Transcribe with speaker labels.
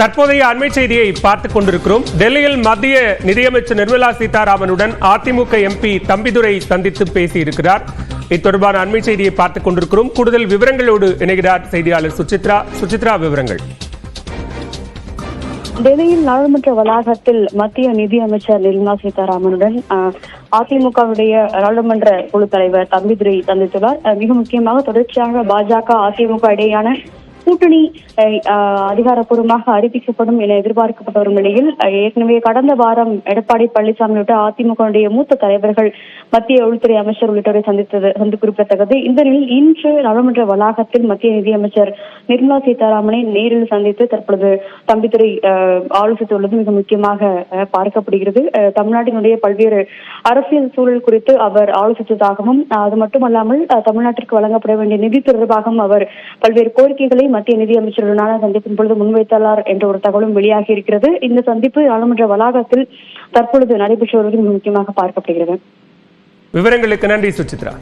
Speaker 1: தற்போதைய அண்மை செய்தியை பார்த்துக் கொண்டிருக்கிறோம். டெல்லியில் மத்திய நிதியமைச்சர் நிர்மலா சீதாராமனுடன் அதிமுக எம்பி தம்பிதுரை சந்தித்து பேசியிருக்கிறார். இது தொடர்பான அண்மை செய்தியை பார்த்துக் கொண்டிருக்கிறோம். கூடுதல் விவரங்களோடு இணைகிறார் செய்தியாளர் சுசித்ரா. சுசித்ரா விவரங்கள்.
Speaker 2: டெல்லியில் நாடாளுமன்ற வளாகத்தில் மத்திய நிதி அமைச்சர் நிர்மலா சீதாராமனுடன் அஹ், அதிமுகவுடைய நாடாளுமன்ற குழு தலைவர் தம்பிதுரை சந்தித்துள்ளார். மிக முக்கியமாக தொடர்ச்சியாக பாஜக அதிமுக இடையேயான கூட்டணி அதிகாரப்பூர்வமாக அறிவிக்கப்படும் என எதிர்பார்க்கப்பட்ட வரும் நிலையில் ஏற்கனவே கடந்த வாரம் எடப்பாடி பழனிசாமி உள்ளிட்ட அதிமுகவுடைய மூத்த தலைவர்கள் மத்திய உள்துறை அமைச்சர் உள்ளிட்டோரை சந்தித்தது சந்தி குறிப்பிடத்தக்கது. இந்த நிலையில் இன்று நாடாளுமன்ற வளாகத்தில் மத்திய நிதியமைச்சர் நிர்மலா சீதாராமனை நேரில் சந்தித்து தற்பொழுது தம்பித்துறை ஆலோசித்துள்ளது. மிக முக்கியமாக பார்க்கப்படுகிறது. தமிழ்நாட்டினுடைய பல்வேறு அரசியல் சூழல் குறித்து அவர் ஆலோசித்ததாகவும் அது மட்டுமல்லாமல் தமிழ்நாட்டிற்கு வழங்கப்பட வேண்டிய நிதி தொடர்பாகவும் அவர் பல்வேறு கோரிக்கைகளை மத்திய நிதியமைச்சருடனான சந்திப்பின் பொழுது முன்வைத்துள்ளார் என்ற ஒரு தகவலும் வெளியாகி இருக்கிறது. இந்த சந்திப்பு நாடாளுமன்ற வளாகத்தில் தற்பொழுது நடைபெற்று வருவது முக்கியமாக பார்க்கப்படுகிறது.
Speaker 1: விவரங்களுக்கு நன்றி சுச்சித்ரா